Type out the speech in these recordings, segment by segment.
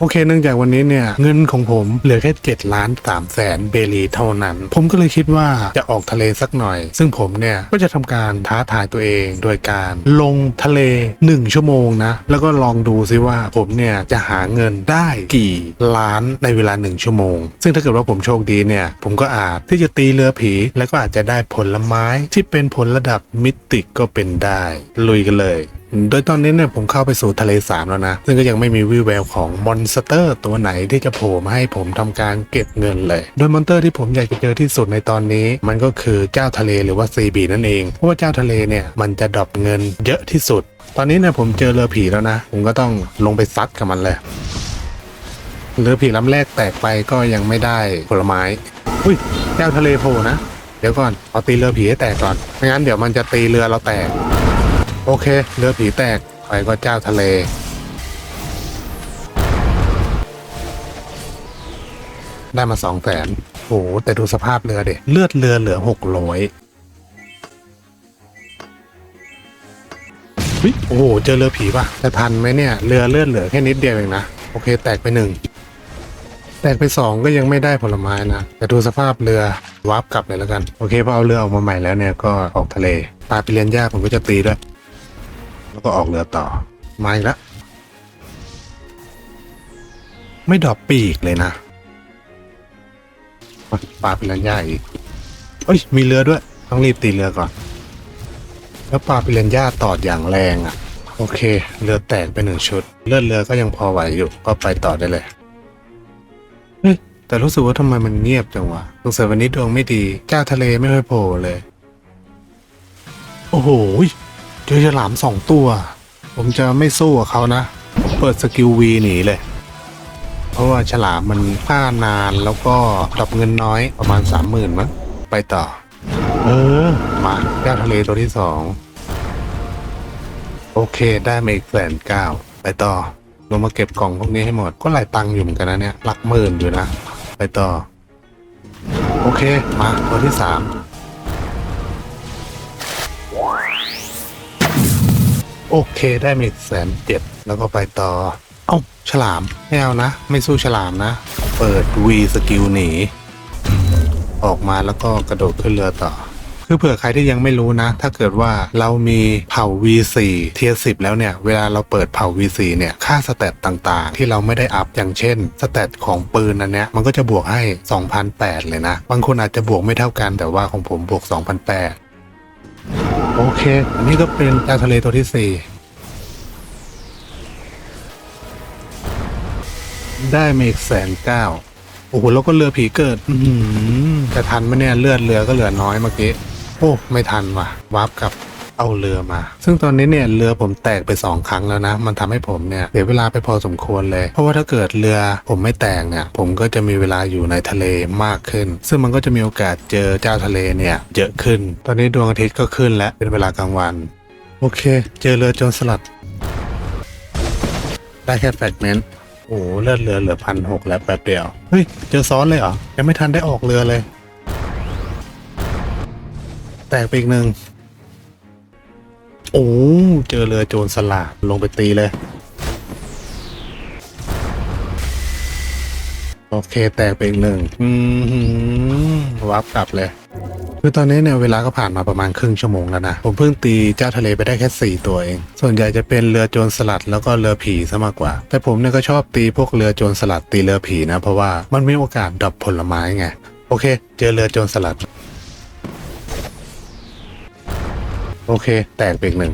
โอเคเนื่องจากวันนี้เนี่ยเงินของผมเหลือแค่7ล้าน3แสนเบลีเท่านั้น ผมก็เลยคิดว่าจะออกทะเลสักหน่อย ซึ่งผมเนี่ยก็จะทำการท้าทายตัวเองโดยการลงทะเล 1 ชั่วโมงนะ แล้วก็ลองดูซิว่าผมเนี่ยจะหาเงินได้กี่ล้านในเวลา 1 ชั่วโมง ซึ่งถ้าเกิดว่าผมโชคดีเนี่ยผมก็อาจที่จะตีเรือผี แล้วก็อาจจะได้ผลไม้ที่เป็นผลระดับมิติก็เป็นได้ลุยกันเลย โดยตอนนี้เนี่ยผมเข้าไปสู่ทะเลสามแล้วนะ ซึ่งก็ยังไม่มีวี่แววของมอนสเตอร์ตัวไหนที่จะโผล่มาให้ผมทำการเก็บเงินเลย โดยมอนเตอร์ที่ผมอยากจะเจอที่สุดในตอนนี้ มันก็คือเจ้าทะเลหรือว่าซีบีนั่นเอง เพราะว่าเจ้าทะเลเนี่ยมันจะดรอปเงินเยอะที่สุด ตอนนี้เนี่ยผมเจอเรือผีแล้วนะ ผมก็ต้องลงไปซัดกับมันเลยเรือผีลำแรกแตกไปก็ยังไม่ได้ผลไม้ อุ้ยเจ้าทะเลโผล่นะ เดี๋ยวก่อนเอาตีเรือผีให้แตกก่อนไม่งั้นเดี๋ยวมันจะตีเรือเราแตก โอเค เรือผีแตกไปก็เจ้าทะเล ได้มาสองแสนโอ้โห แต่ดูสภาพเรือเด็เลือดเรือเหลือหกร้อยโอ้โห เจอเรือผีป่ะจะทันไหมเนี่ย เรือเลือดเหลือแค่นิดเดียวเองนะ โอเค แตกไปหนึ่ง แตกไปสองก็ยังไม่ได้ผลไม้นะ แต่ดูสภาพเรือวาร์ปกลับเลยแล้วกัน โอเคพอเอาเรือออกมาใหม่แล้วเนี่ยก็ออกทะเลปลาไปเรียนยากผมก็จะตีด้วย แล้วก็ออกเรือต่อ มาอีกแล้ว ไม่ดรอปปีกเลยนะปลาปิรันย่าอีกเอ้ย มีเรือด้วย ต้องรีบตีเรือก่อน แล้วปลาปิรันย่าตอดอย่างแรงอะ โอเค เรือแตกไปหนึ่งชุด เลือดเรือก็ยังพอไหวอยู่ ก็ไปต่อได้เลยเฮ้ยแต่รู้สึกว่าทำไมมันเงียบจังวะสงสัยวันนี้ดวงไม่ดี เจ้าทะเลไม่ค่อยโผล่เลย โอ้โห เจอฉลามสองตัว ผมจะไม่สู้กับเขานะผมเปิดสกิลวีหนีเลย เพราะว่าฉลามมันฆ่านานแล้วก็ดรอปเงินน้อยประมาณสามหมื่นมั้งไปต่อ เออ มาเจ้าทะเลตัวที่สองโอเคได้มาอีกแสนเก้าไปต่อลงมาเก็บกล่องพวกนี้ให้หมดก็หลายตังค์อยู่เหมือนกันนะเนี่ยหลักหมื่นอยู่นะ ไปต่อ โอเค มาตัวที่สาม โอเคได้มาอีกแสนเจ็ดแล้วก็ไปต่อ เอ้าฉลาม ไม่เอานะ ไม่สู้ฉลามนะ เปิดวีสกิลหนี ออกมาแล้วก็กระโดดขึ้นเรือต่อ คือเผื่อใครที่ยังไม่รู้นะ ถ้าเกิดว่าเรามีเผ่า V4 เทียสิบแล้วเนี่ย เวลาเราเปิดเผ่า V4 เนี่ย ค่าสเตตต่างๆ ที่เราไม่ได้อัพอย่างเช่นสเตตของปืนอันเนี้ยมันก็จะบวกให้ 2,008 เลยนะ บางคนอาจจะบวกไม่เท่ากันแต่ว่าของผมบวก 2,008 โอเค อันนี้ก็เป็นจานทะเลตัวที่สี่ได้มกแสนเก้าโอ้โหแล้วก็เรือผีเกิด อืจะทันไหมเนี่ยเลือดเรือก็เหลือน้อยเมื่อกี้ โอ้ ไม่ทันว่ะวาร์ปกลับ เอาเรือมา ซึ่งตอนนี้เนี่ยเรือผมแตกไปสองครั้งแล้วนะ มันทำให้ผมเนี่ยเสียเวลาไปพอสมควรเลย เพราะว่าถ้าเกิดเรือผมไม่แตกเนี่ยผมก็จะมีเวลาอยู่ในทะเลมากขึ้น ซึ่งมันก็จะมีโอกาสเจอเจ้าทะเลเนี่ยเยอะขึ้น ตอนนี้ดวงอาทิตย์ก็ขึ้นแล้วเป็นเวลากลางวัน โอเค เจอเรือโจรสลัด ได้แค่แฟกเมนต์โอ้โหเลือดเรือเหลือพันหกแล้วแป๊บเดียว เฮ้ย เจอซ้อนเลยเหรอ ยังไม่ทันได้ออกเรือเลย แตกไปอีกหนึ่ง โอ้เจอเรือโจรสลัดลงไปตีเลย โอเคแตกไปอีกหนึ่งอืมวับกลับเลยคือตอนนี้เนี่ยเวลาก็ผ่านมาประมาณครึ่งชั่วโมงแล้วนะ ผมเพิ่งตีเจ้าทะเลไปได้แค่ 4 ตัวเอง ส่วนใหญ่จะเป็นเรือโจรสลัดแล้วก็เรือผีซะมากกว่า แต่ผมเนี่ยก็ชอบตีพวกเรือโจรสลัดตีเรือผีนะ เพราะว่ามันมีโอกาสดรอปผลไม้ไง โอเค เจอเรือโจรสลัด โอเค แตกไปอีกหนึ่ง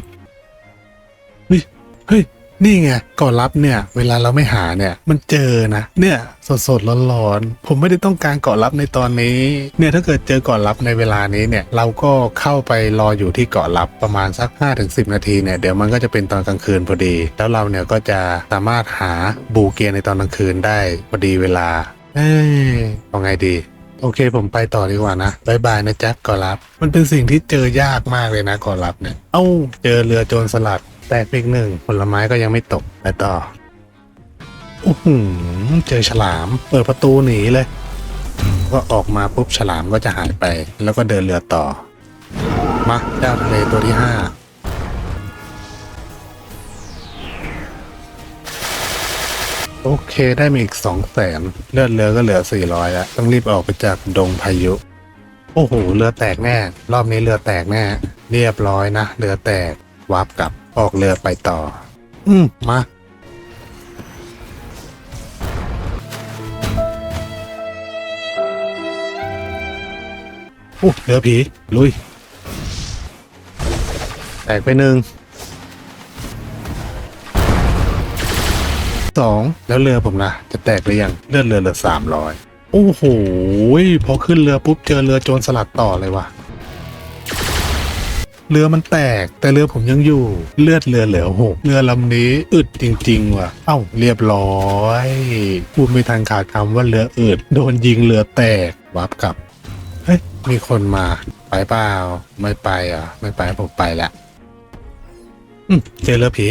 เฮ้ยเฮ้ย นี่ไงก่อนรับเนี่ย เวลาเราไม่หาเนี่ย มันเจอนะ เนี่ยสดสดๆร้อนๆผมไม่ได้ต้องการก่อนรับในตอนนี้ เนี่ยถ้าเกิดเจอก่อนรับในเวลานี้เนี่ย เราก็เข้าไปรออยู่ที่เกาะรับประมาณสัก 5-10 นาทีเนี่ย เดี๋ยวมันก็จะเป็นตอนกลางคืนพอดี แล้วเราเนี่ยก็จะสามารถหาบูเกียในตอนกลางคืนได้พอดีเวลา เอ้ยเอาไงดี โอเคผมไปต่อดีกว่านะบายบายนะแจ๊บก่อรับ มันเป็นสิ่งที่เจอยากมากเลยนะก่อรับเนี่ย เอ้า เจอเรือโจรสลัด แตกไปอีกหนึ่งผลไม้ก็ยังไม่ตกไปต่อโอ้โหเจอฉลาม เปิดประตูหนีเลย ก็ออกมาปุ๊บฉลามก็จะหายไป แล้วก็เดินเรือต่อ มาเจ้าทะเลตัวที่ห้า โอเคได้มาอีกสองแสนเลือดเรือก็เหลือสี่ร้อยแล้ว ต้องรีบออกไปจากดงพายุ โอ้โหเรือแตกแน่ รอบนี้เรือแตกแน่ เรียบร้อยนะเรือแตกวาร์ปกลับออกเรือไปต่อ อืมมาโอ้เรือผี ลุย แตกไปหนึ่ง สองแล้วเรือผมนะจะแตกหรือยังเลือดเรือเหลือสามร้อยโอ้โหพอขึ้นเรือปุ๊บเจอเรือโจรสลัดต่อเลยว่ะเรือมันแตกแต่เรือผมยังอยู่ เลือดเรือเหลือหกเรือลำนี้อึดจริง ๆ ว่ะ เอ้าเรียบร้อยพูดไม่ทันขาดคำว่าเรืออึดโดนยิงเรือแตกวับกลับเฮ้ยมีคนมา ไปเปล่าไม่ไปอะ ไม่ไปผมไปละอืมเจอเรือผี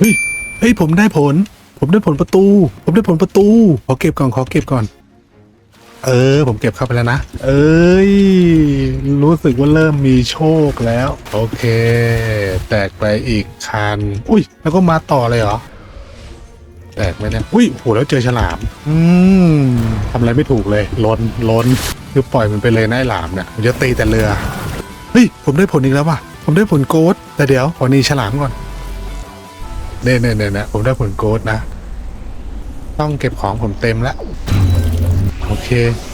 เฮ้ยเฮ้ยผมได้ผล ผมได้ผลประตู ผมได้ผลประตู ขอเก็บก่อนขอเก็บก่อน เออ ผมเก็บเข้าไปแล้วนะ เอ้ย รู้สึกว่าเริ่มมีโชคแล้ว โอเค แตกไปอีกคัน อุ้ย แล้วก็มาต่อเลยเหรอ แตกไหมเนี่ย อุ้ยโหแล้วเจอฉลาม อืมทำอะไรไม่ถูกเลยล้นล้นคือปล่อยมันไปเลยนะไอ้หลามเนี่ยผมจะตีแต่เรือ เฮ้ย ผมได้ผลอีกแล้วว่ะ ผมได้ผลโกดแต่เดี๋ยวขอนีฉลามก่อน เน่เน่เน่เน่ผมได้ผลโกดนะ ต้องเก็บของผมเต็มแล้วโอเค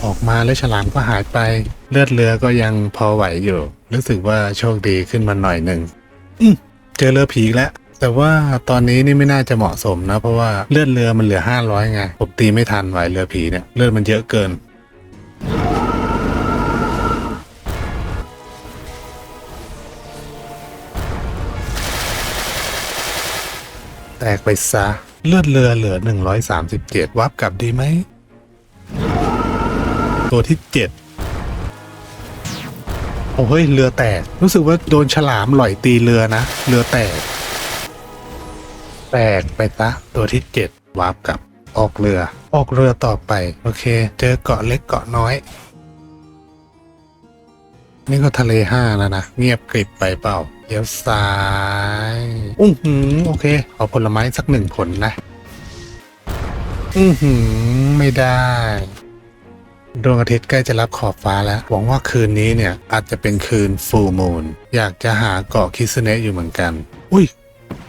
ออกมาแล้วฉลามก็หายไป เลือดเรือก็ยังพอไหวอยู่ รู้สึกว่าโชคดีขึ้นมาหน่อยหนึ่งอืมเจอเรือผีอีกแล้ว แต่ว่าตอนนี้นี่ไม่น่าจะเหมาะสมนะ เพราะว่าเลือดเรือมันเหลือห้าร้อยไงผมตีไม่ทันไหวเรือผีเนี่ย เลือดมันเยอะเกิน แตกไปซะ เลือดเรือเหลือ 137 วับกลับดีไหม ตัวที่ 7 โอ้เฮ้ย เรือแตก รู้สึกว่าโดนฉลามหล่อยตีเรือนะ เรือแตก แตกไปซะ ตัวที่ 7 วับกลับ ออกเรือ ออกเรือต่อไป โอเค เจอเกาะเล็กเกาะน้อย นี่ก็ทะเลห้าแล้วนะ เงียบกริบไปเปล่าเลี้ยวซ้ายอื้อหือโอเค เอาผลไม้สักหนึ่งผลนะ อือหือ ไม่ได้ดวงอาทิตย์ใกล้จะรับขอบฟ้าแล้ว หวังว่าคืนนี้เนี่ย อาจจะเป็นคืนฟูลมูนอยากจะหาเกาะคิสเนะอยู่เหมือนกัน อุ้ย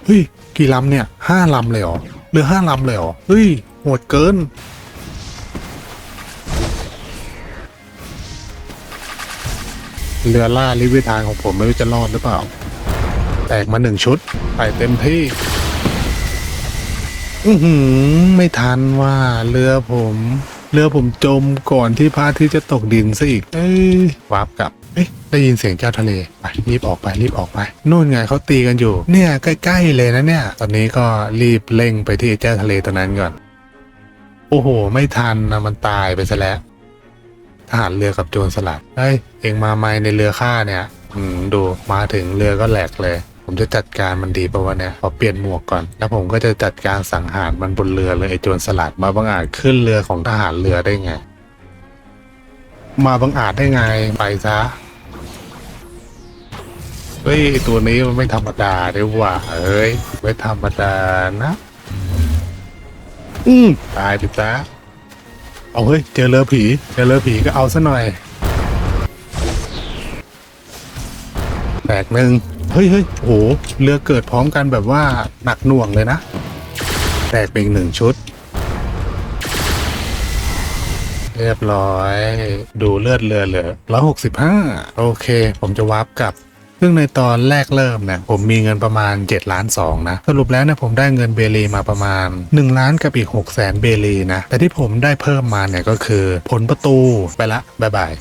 เฮ้ย กี่ลำเนี่ยห้าลำเลยเหรอหรือห้าลำเลยเหรอเฮ้ยโหดเกิน เรือล่าลิวิทานของผมไม่รู้จะรอดหรือเปล่า แตกมาหนึ่งชุดไปเต็มที่ อือหือ ไม่ทันว่าเรือผม เรือผมจมก่อนที่พระอาทิตย์จะตกดินซะอีก เอ้ยวาร์ปกลับเอ๊ะได้ยินเสียงเจ้าทะเลไปรีบออกไปรีบออกไปนู่นไงเขาตีกันอยู่ เนี่ยใกล้ๆเลยนะเนี่ย ตอนนี้ก็รีบเร่งไปที่เจ้าทะเลตัวนั้นก่อน โอ้โห ไม่ทันนะมันตายไปซะแล้ว ทหารเรือกับโจรสลัดเฮ้ยเองมาไม่ในเรือข้าเนี่ยอืมดูมาถึงเรือก็แหลกเลย ผมจะจัดการมันดีปะวะเนี่ยขอเปลี่ยนหมวกก่อน แล้วผมก็จะจัดการสังหารมันบนเรือเลยไอ้โจรสลัดมาบังอาจขึ้นเรือของทหารเรือได้ไง มาบังอาจได้ไงไปซะเฮ้ยไอ้ตัวนี้มันไม่ธรรมดาด้วยว่ะเอ้ยไม่ธรรมดานะ อืมตายไปซะ เอาเฮ้ยเจอเรือผีเจอเรือผีก็เอาซะหน่อยแตกหนึ่งเฮ้ยเฮ้ยโหเรือเกิดพร้อมกันแบบว่าหนักหน่วงเลยนะแตกเป็นอีกหนึ่งชุด เรียบร้อย ดูเลือดเรือเหลือร้อยหกสิบห้าโอเค ผมจะวาร์ปกลับ ซึ่งในตอนแรกเริ่มเนี่ยผมมีเงินประมาณ7ล้าน2นะสรุปแล้วเนี่ยผมได้เงินเบลีมาประมาณ 1 ล้านกับอีก6แสนเบลีนะแต่ที่ผมได้เพิ่มมาเนี่ยก็คือผลประตูไปละบ๊ายบาย